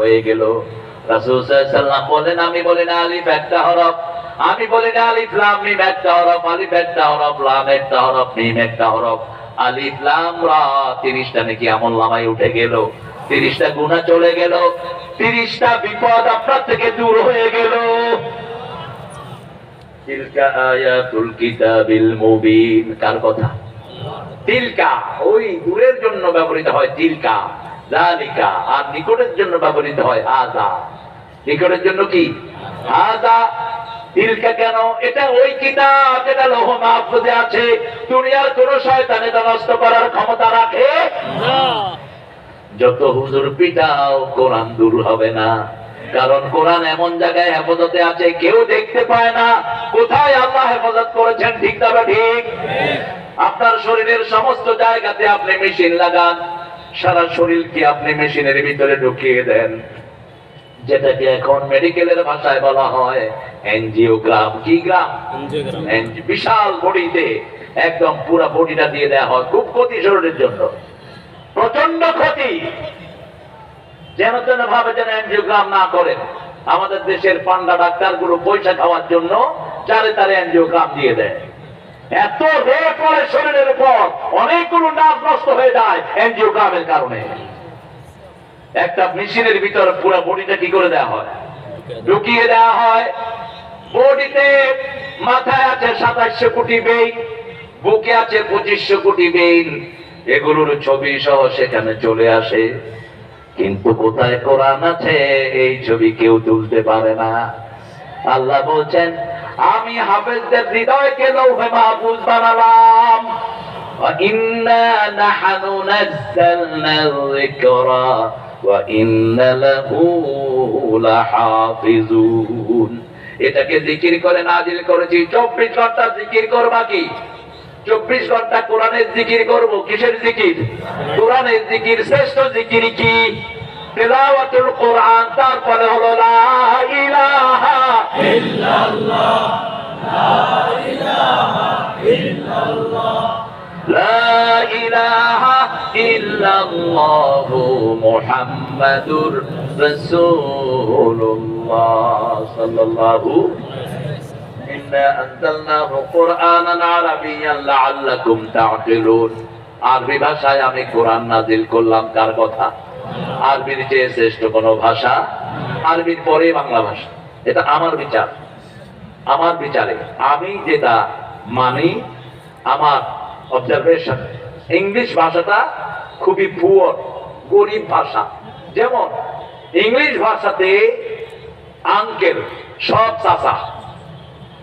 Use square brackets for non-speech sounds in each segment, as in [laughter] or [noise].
হয়ে গেল। বলেন, আমি বলি না আলিফ একটা হরফ, আমি বলি না আলিফ লাম, মিম একটা হরফ, আলিফ একটা হরফ, লাম একটা হরফ, মিম একটা হরফ। আলিফ, লাম, রা তিরিশটা নাকি আমল উঠে গেল। চলে গেল। তিরিশটা বিপদ আপনার থেকে দূর হয়ে গেল। তিলকা মুবিন, কার কথা? তিলকা, ওই দূরের জন্য ব্যবহৃত হয় তিলকা। জালিকা, আর নিকটের জন্য ব্যবহৃত হয় নিকটের জন্য কি? যত হুজুর পিটাও, কোরআন দূর হবে না। কারণ কোরআন এমন জায়গায় হেফাজতে আছে, কেউ দেখতে পায় না। কোথায় আল্লাহ হেফাজত করেছেন? ঠিক তবে ঠিক? আপনার শরীরের সমস্ত জায়গাতে আপনি মেশিন লাগান। সারা শরীরকে আপনি মেশিনের ভিতরে ঢুকিয়ে দেন? যেটাকে এখন মেডিকেলের ভাষায় বলা হয় এনজিওগ্রাম কি গ্রাম বিশাল বডিতে একদম পুরো বডিটা দিয়ে দেওয়া হয় খুব ক্ষতি শরীরের জন্য। প্রচণ্ড ক্ষতি। যেন তেন ভাবে যেন এনজিওগ্রাম না করেন। আমাদের দেশের পান্ডা ডাক্তারগুলো পয়সা খাওয়ার জন্য চারে তারে এনজিওগ্রাম দিয়ে দেয়। এত রেট পড়ে শরীরের উপর অনেকগুলো নার্ভ নষ্ট হয়ে যায় এনজিওগ্রামের কারণে। একটা মেশিনের ভিতর পুরো বডিটা কি করে দেওয়া হয়? ঢুকিয়ে দেওয়া হয়। বডিতে মাথায় আছে সাতাশশো কোটি বেইন বুকে আছে পঁচিশশো কোটি বেইন এগুলোর ছবি সহ সেখানে চলে আসে। কিন্তু কোথায় কোরআন আছে? এই ছবি কেউ তুলতে পারে না। আল্লাহ বলছেন আমি হাফেজদের হৃদয়কে লৌহে মাহফুজ বানালাম وإنا نحن نزلنا الذكر وإنا له لحافظون এটাকে জিকির করে নাজিল করেছি চব্বিশ ঘন্টা জিকির করবা কি চব্বিশ ঘন্টা কোরআনের জিকির করব কিসের জিকির কোরআনের জিকির শ্রেষ্ঠ জিকির কি তেলাওয়াতুল কোরআন তারপরে হলো লা ইলাহা لا إله إلا الله محمد رسول الله صلى الله إنا أنزلناه قرآنا عربيا لعلكم تعقلون আরবি ভাষায় আমি কোরআন নাজিল করলাম কার কথা আরবির চেয়ে শ্রেষ্ঠ কোন ভাষা আরবির পরে বাংলা ভাষা এটা আমার বিচার আমার বিচারে আমি যেটা মানি আমার অবজারভেশন ইংলিশ ভাষাটা খুবই পুয়ার গরিব ভাষা। যেমন ইংলিশ ভাষাতে আঙ্কেল সব চাষা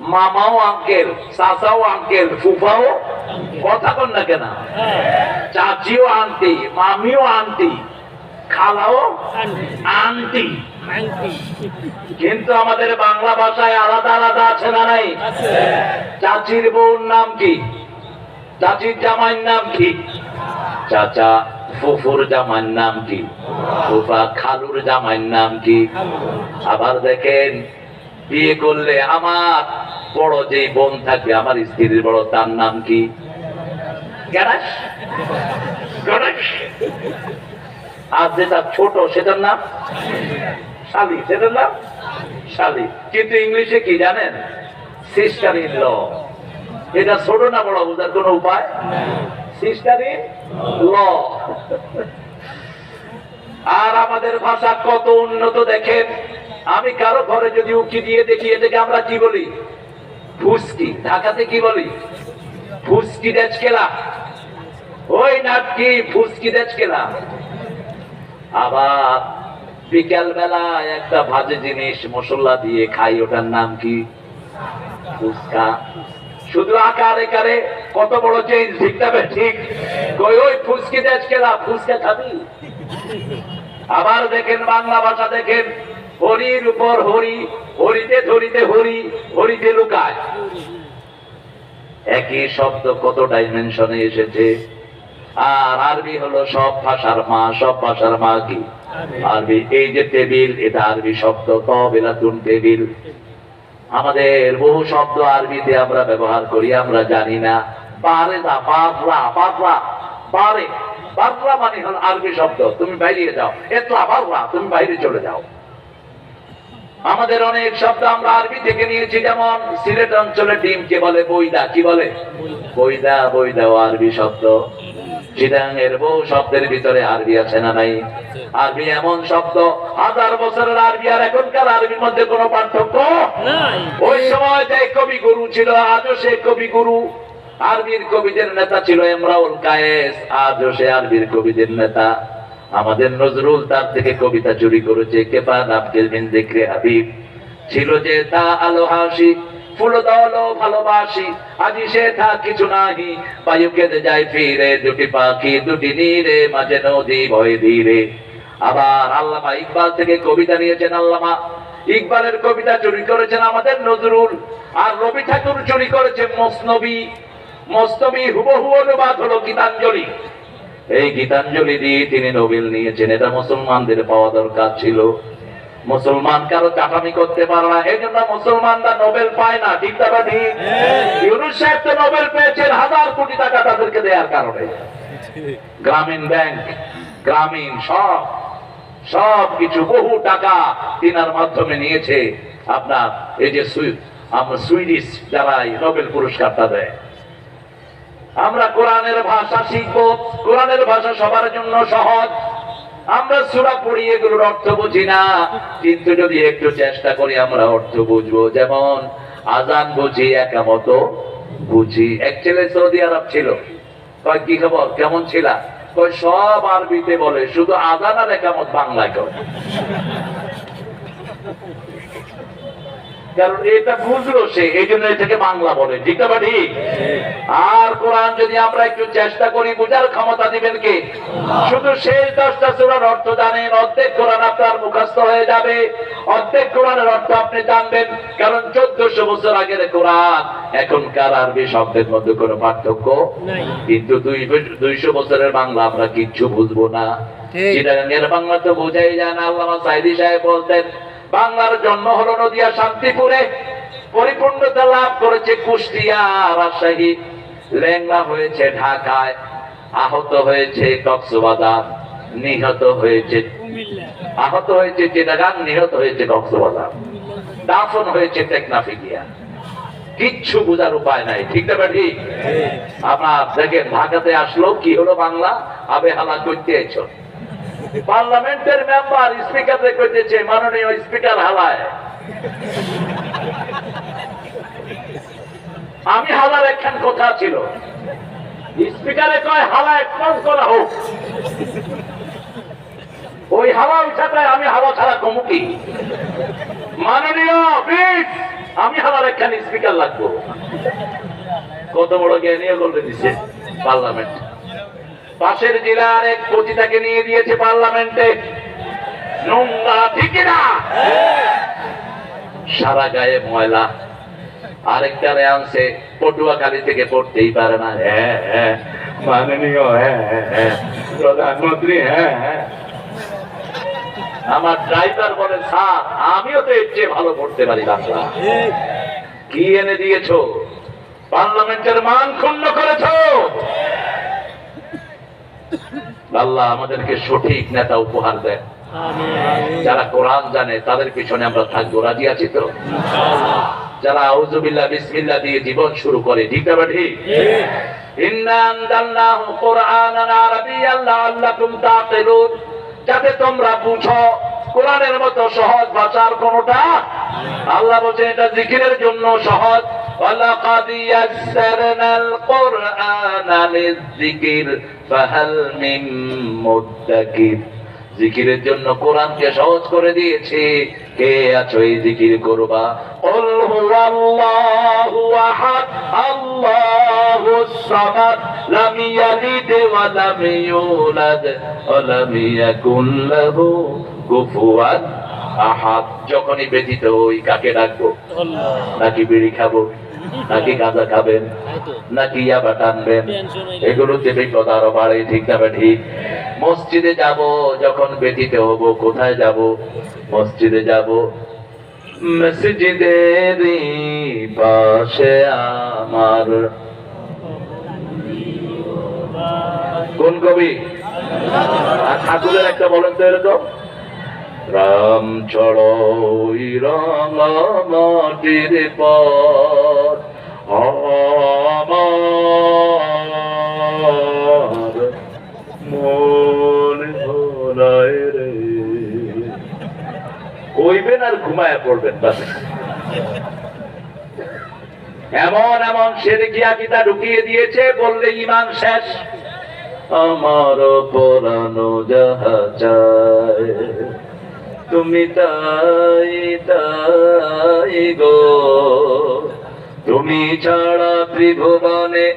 মামাও আঙ্কেল চাচাও আঙ্কেল ফুফাও কথা কন না কেন? চাচিও আন্টি মামিও আন্টি খালাও আন্টি কিন্তু আমাদের বাংলা ভাষায় আলাদা আলাদা আছে না নাই? চাচির বউর নাম কি? চাচির জামাইয়ের নাম কি? চাচা ফুফুর জামাইয়ের নাম কি? ফুফা খালুর জামাইয়ের নাম কি? আবার দেখেন, বিয়ে করলে আমার বড় যে বোন থাকবে, আমার স্ত্রীর বড়, তার নাম কি? আর যেটা ছোট সেটার নাম? শালি। সেটার নাম? শালি। কিন্তু ইংলিশে কি জানেন? সিস্টার ইন ল এটা ছোট না বড়, বোঝার কোন উপায়? Sister in law. আর আমাদের ভাষা কত উন্নত দেখেন। আমি কারও ঘরে যদি উকি দিয়ে দেখি, এটাকে আমরা কি বলি? ফুসকি। ঢাকাতে কি বলি? ফুসকি দেচকেলা। ওই নাটকি, ফুসকি দেচকেলা। আবার বিকাল বেলায় একটা ভাজে জিনিস মশলা দিয়ে খাই, ওটার নাম কি? ফুচকা শুধু আকার একারে কত বড় চেঞ্জ ঠিক তবে ঠিক। কই, ওই ফুচকি দেশ কেলা? ফুচকা খাবি? আবার দেখেন বাংলা ভাষা দেখেন, হরির উপর হরি, হরিতে ধরিতে হরি, হরিতে লুকায়। একই শব্দ কত ডাইমেনশনে এসেছে? আর আরবি হলো সব ভাষার মা, সব ভাষার মা কি? আরবি। এই যে টেবিল, এটা আরবি শব্দ। তবিলাতুন টেবিল। আমাদের বহু শব্দ আরবিতে আমরা ব্যবহার করি আমরা জানি না। পারে না পাতলা পাতলা পারে বাররা মানে হল আরবি শব্দ তুমি বাইরে যাও। এতলা বাররা তুমি বাইরে চলে যাও। আমাদের অনেক শব্দ আমরা আরবি থেকে নিয়েছি যেমন সিলেট অঞ্চলে ডিমকে বলে বইদা কি বলে? বইদা বইদা আরবি শব্দ। চিটাং এর বহু শব্দের ভিতরে আরবি আছে না নাই? আরবি এমন শব্দ হাজার বছরের আরবি আর এখনকার আরবির মধ্যে কোনো পার্থক্য নাই। ওই সময় যে কবি গুরু ছিল আজও সে কবি গুরু। আরবির কবিদের নেতা ছিল এমরাউল কায়েস আজও সে আরবির কবিদের নেতা। আমাদের নজরুল তার থেকে কবিতা চুরি করেছে কেফা নাবকেল বিন দেখরে হাবিব। ছিল যে তা আলো হাসি ফুল দল ভালোবাসি। আজি সে থা কিছু নাহি বায়ু কেঁদে যায় ফিরে, দুটি পাখি দুটি নীরে, মাঝে নদী ভয় ধীরে। আবার আল্লামা ইকবাল থেকে কবিতা নিয়েছেন আল্লামা। ইকবালের কবিতা চুরি করেছেন আমাদের নজরুল। আর রবি ঠাকুর চুরি করেছে মস্তবী হুবহু অনুবাদ হলো গীতাঞ্জলি। এই গীতাঞ্জলি দিয়ে তিনি নোবেল নিয়েছেন। এটা মুসলমানদের পাওয়া দরকার ছিল। মুসলমান কারও চাটামি করতে পারে না। এই জন্য মুসলমানরা নোবেল পায় না ঠিক না ঠিক? ইউনুস সাহেব তো নোবেল পেয়েছেন হাজার কোটি টাকা তাদেরকে দেওয়ার কারণে। গ্রামীণ ব্যাংক গ্রামীণ সব সব কিছু বহু টাকা তিনার মাধ্যমে নিয়েছে আপনার এই যে আমরা সুইডিশ যারা নোবেল পুরস্কারটা দেয়। আমরা কোরআনের ভাষা শিখব কোরআনের ভাষা সবার জন্য সহজ। আমরা সুরা পড়ি, এগুলোর অর্থ বুঝি না। কিন্তু যদি একটু চেষ্টা করি, আমরা অর্থ বুঝব। যেমন, আজান বুঝি, একামত বুঝি। এক ছেলে সৌদি আরব ছিল। কয়, কি খবর? কেমন ছিলা? কয়, সব আরবিতে বলে, শুধু আজান আর একামত বাংলায় কয় কারণ এটা বুঝলো সে এই জন্য এটাকে বাংলা বলে ঠিক না বা ঠিক? আর কোরআন যদি আমরা একটু চেষ্টা করি বুঝার ক্ষমতা দিবেন কে? শুধু শেষ দশটা সুরার অর্থ জানেন অর্ধেক কোরআন আপনার মুখস্থ হয়ে যাবে। অর্ধেক কোরআনের অর্থ আপনি জানবেন কারণ চোদ্দশো বছর আগের কোরআন এখনকার আরবি শব্দের মধ্যে কোনো পার্থক্য কিন্তু দুই দুইশো বছরের বাংলা আমরা কিচ্ছু বুঝব না। চিটাগাঙ্গের বাংলা তো বোঝাই যায় না আল্লামা সাইদি সাহেব বলতেন বাংলার জন্ম হলো নদিয়া শান্তিপুরে। পরিপূর্ণতা লাভ করেছে কুষ্টিয়া রাজশাহী। লেংলা হয়েছে ঢাকায় আহত হয়েছে কক্সবাজার নিহত হয়েছে আহত হয়েছে চিটাগাং নিহত হয়েছে কক্সবাজার। দাফন হয়েছে টেকনাফিকিয়া। কিচ্ছু বোঝার উপায় নাই ঠিক না ঠিক। আপনার দেখেন ঢাকাতে আসলো কি হলো বাংলা? আবে হালা করতে পার্লামেন্টের মেম্বার স্পিকারে কইতেছে, মাননীয় স্পিকার হালায়। আমি হালার একখান কথা ছিল। স্পিকারে কয় হালা একপাস করা হোক। ওই হাওয়া উঠাটায় আমি হাওয়া ছাড়া কমুকি মাননীয় আমি হাওয়ার একখান স্পিকার লাগবো। কত বড় জ্ঞানীয় বলতে দিচ্ছে পার্লামেন্ট। পাশের জেলার এক পতিতাকে নিয়ে দিয়েছে পার্লামেন্টে। নোংরা ঠিক না। সারা গায়ে ময়লা। আরেকটারে আনছে পটুয়াখালী থেকে পড়তেই পারে না। হ্যাঁ হ্যাঁ। মাননীয় হ্যাঁ হ্যাঁ, হ্যাঁ। প্রধানমন্ত্রী হ্যাঁ হ্যাঁ। আমার ড্রাইভার বলে স্যার আমিও তো এর চেয়ে ভালো পড়তে পারি বাংলা কি এনে দিয়েছ? পার্লামেন্টের মান ক্ষুণ্ণ করেছ? আল্লাহ আমাদেরকে সঠিক নেতা উপহার দেন। যারা কোরআন জানে তাদের পিছনে আমরা থাকব। রাজি আছি তো? যারা আউজুবিল্লাহ বিসমিল্লাহ দিয়ে জীবন শুরু করে ঠিক না ঠিক। যাতে তোমরা বুঝো কোরআনের মতো সহজ ভাষার কোনটা? আল্লাহ বলছে এটা জিকিরের জন্য সহজ। ওয়ালাকাদ ইয়াসসারনাল কুরআনা লিযিকির ফাহাল মিন মুদ্দাকির জিকিরের জন্য কোরআনকে সহজ করে দিয়েছে। কে আছো এই জিকির করবা? কুল হুয়াল্লাহু আহাদ আল্লাহুস সামাদ লাম ইয়ালিদ ওয়া লাম ইউলাদ ওয়া লাম লাহু কুফুয়ান আহাদ যখনই ব্যতীত ওই কাকে ডাকবো? নাকি বিড়ি খাব? [laughs] নাকি গাঁজা খাবেন? নাকি ইয়াবা টানবেন? এগুলোতে বিপদ আরও বাড়ে ঠিক না ঠিক? মসজিদে যাব যখন ব্যতীত হব কোথায় যাব? মসজিদে যাব। মসজিদের পাশে আমার কোন কবি? আর ঠাকুরের একটা বলেন তো এরকম। রাম ছড়ই রঙা মাটির রে। কইবেন আর ঘুমায় পড়বেন, বাস। এমন এমন সেরেকিয়া কিতা ঢুকিয়ে দিয়েছে, বললে ইমান শেষ। আমার পরানো যাহা চায়। তুমি তাই তাই গো। তুমি ছাড়া ত্রিভুবনে